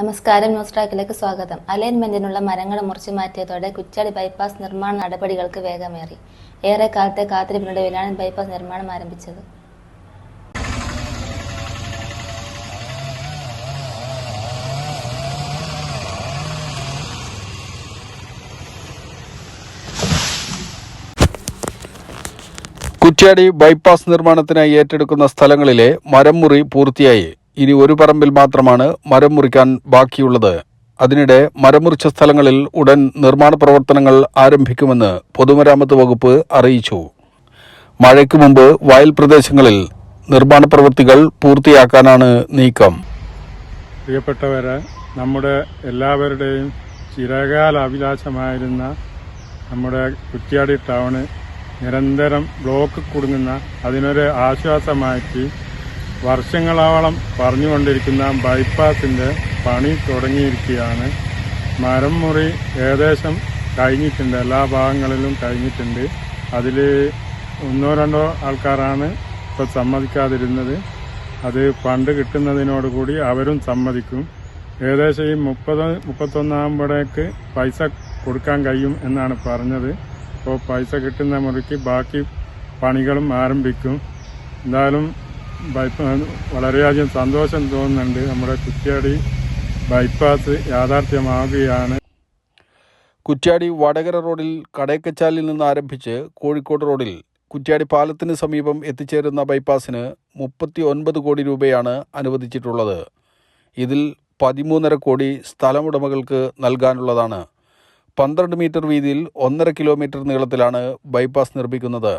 നമസ്കാരം ന്യൂസ് ട്രാക്കിലേക്ക് സ്വാഗതം. അലൈൻമെന്റിനുള്ള മരങ്ങൾ മുറിച്ചു മാറ്റിയതോടെ കുച്ചാടി ബൈപ്പാസ് നിർമ്മാണ നടപടികൾക്ക് വേഗമേറി. ഏറെ കാലത്തെ കാത്തിരിപ്പിനൊടുവിലാണ് ബൈപ്പാസ് നിർമ്മാണം ആരംഭിച്ചത്. കുറ്റ്യാടി ബൈപ്പാസ് നിർമ്മാണത്തിനായി ഏറ്റെടുക്കുന്ന സ്ഥലങ്ങളിലെ മരം മുറി പൂർത്തിയായി. ഇനി ഒരു പറമ്പിൽ മാത്രമാണ് മരം മുറിക്കാൻ ബാക്കിയുള്ളത്. അതിനിടെ മരം മുറിച്ച സ്ഥലങ്ങളിൽ ഉടൻ നിർമ്മാണ പ്രവർത്തനങ്ങൾ ആരംഭിക്കുമെന്ന് പൊതുമരാമത്ത് വകുപ്പ് അറിയിച്ചു. മഴയ്ക്ക് മുമ്പ് വയൽ പ്രദേശങ്ങളിൽ നിർമ്മാണ പ്രവൃത്തികൾ പൂർത്തിയാക്കാനാണ് നീക്കം. പ്രിയപ്പെട്ടവരെ നമ്മുടെ എല്ലാവരുടെയും ചിരകാല അഭിലാഷമായിരുന്ന നമ്മുടെ കുറ്റ്യാടി ടൗണ് നിരന്തരം ബ്ലോക്ക് കുടുങ്ങുന്ന അതിനൊരു ആശ്വാസമാക്കി വർഷങ്ങളോളം പറഞ്ഞുകൊണ്ടിരിക്കുന്ന ബൈപ്പാസിന്റെ പണി തുടങ്ങിയിരിക്കുകയാണ്. മരം മുറി ഏകദേശം കഴിഞ്ഞിട്ടുണ്ട്. എല്ലാ ഭാഗങ്ങളിലും കഴിഞ്ഞിട്ടുണ്ട്. അതിൽ ഒന്നോ രണ്ടോ ആൾക്കാരാണ് ഇപ്പോൾ സമ്മതിക്കാതിരുന്നത്. അത് ഫണ്ട് കിട്ടുന്നതിനോടുകൂടി അവരും സമ്മതിക്കും. ഏകദേശം ഈ മുപ്പത് മുപ്പത്തൊന്നാകുമ്പോഴേക്ക് പൈസ കൊടുക്കാൻ കഴിയും എന്നാണ് പറഞ്ഞത്. അപ്പോൾ പൈസ കിട്ടുന്ന മുറിക്ക് ബാക്കി പണികളും ആരംഭിക്കും. എന്തായാലും വളരെയധികം സന്തോഷം തോന്നുന്നുണ്ട്. നമ്മുടെ കുറ്റ്യാടി ബൈപ്പാസ് യാഥാർത്ഥ്യമാവുകയാണ്. കുറ്റ്യാടി വടകര റോഡിൽ കടയക്കച്ചാലിൽ നിന്ന് ആരംഭിച്ച് കോഴിക്കോട് റോഡിൽ കുറ്റ്യാടി പാലത്തിന് സമീപം എത്തിച്ചേരുന്ന ബൈപ്പാസിന് മുപ്പത്തി ഒൻപത് കോടി രൂപയാണ് അനുവദിച്ചിട്ടുള്ളത്. ഇതിൽ പതിമൂന്നര കോടി സ്ഥലമുടമകൾക്ക് നൽകാനുള്ളതാണ്. പന്ത്രണ്ട് മീറ്റർ വീതിയിൽ ഒന്നര കിലോമീറ്റർ നീളത്തിലാണ് ബൈപ്പാസ് നിർമ്മിക്കുന്നത്.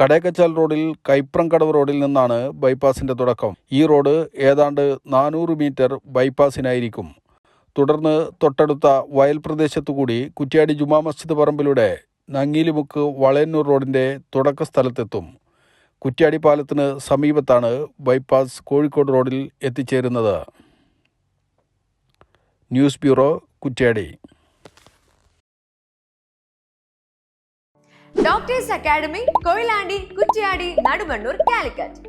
കടേക്കച്ചാൽ റോഡിൽ കൈപ്രംകടവ് റോഡിൽ നിന്നാണ് ബൈപ്പാസിന്റെ തുടക്കം. ഈ റോഡ് ഏതാണ്ട് നാനൂറ് മീറ്റർ ബൈപ്പാസിനായിരിക്കും. തുടർന്ന് തൊട്ടടുത്ത വയൽ പ്രദേശത്തുകൂടി കുറ്റ്യാടി ജുമാ മസ്ജിദ് പറമ്പിലൂടെ നങ്ങീലിമുക്ക് വളയന്നൂർ റോഡിന്റെ തുടക്ക സ്ഥലത്തെത്തും. കുറ്റ്യാടി പാലത്തിന് സമീപത്താണ് ബൈപ്പാസ് കോഴിക്കോട് റോഡിൽ എത്തിച്ചേരുന്നത്. News bureau Kuttiadi. Doctors academy Koyilandy Kuttiadi Nadumannur Calicut.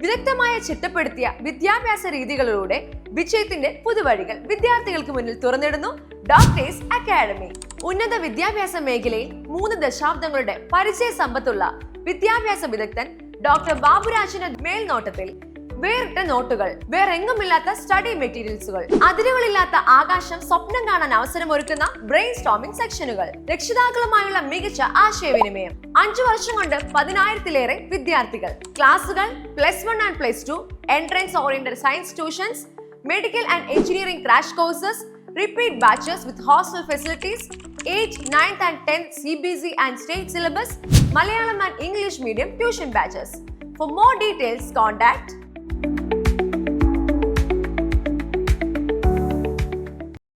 വിദഗ്ധമായ ചിട്ടപ്പെടുത്തിയ വിദ്യാഭ്യാസ രീതികളിലൂടെ വിജയത്തിന്റെ പുതുവഴികൾ വിദ്യാർത്ഥികൾക്ക് മുന്നിൽ തുറന്നിടുന്നു ഡോക്ടേഴ്സ് അക്കാദമി ഉന്നത വിദ്യാഭ്യാസ മേഖലയിൽ മൂന്ന് ദശാബ്ദങ്ങളുടെ പരിചയ സമ്പത്തുള്ള വിദ്യാഭ്യാസ വിദഗ്ധൻ ഡോക്ടർ ബാബുരാജിന്റെ മേൽനോട്ടത്തിൽ വേറിട്ട നോട്ടുകൾ വേറെങ്ങുമില്ലാത്ത സ്റ്റഡി മെറ്റീരിയൽസുകൾ അതിരുകളില്ലാത്ത ആകാശം സ്വപ്നം കാണാൻ അവസരമൊരുക്കുന്ന ബ്രെയിൻ സ്റ്റോമിംഗ് സെക്ഷനുകൾ രക്ഷിതാക്കളുമായുള്ള മികച്ച ആശയവിനിമയം അഞ്ചു വർഷം കൊണ്ട് പതിനായിരത്തിലേറെ വിദ്യാർത്ഥികൾ ക്ലാസുകൾ plus one and plus two entrance oriented science tuitions medical and engineering crash courses repeat batches with hostel facilities eight facilities, 8th, 9th and 10th CBC and state syllabus, Malayalam and English medium tuition batches. For more details, contact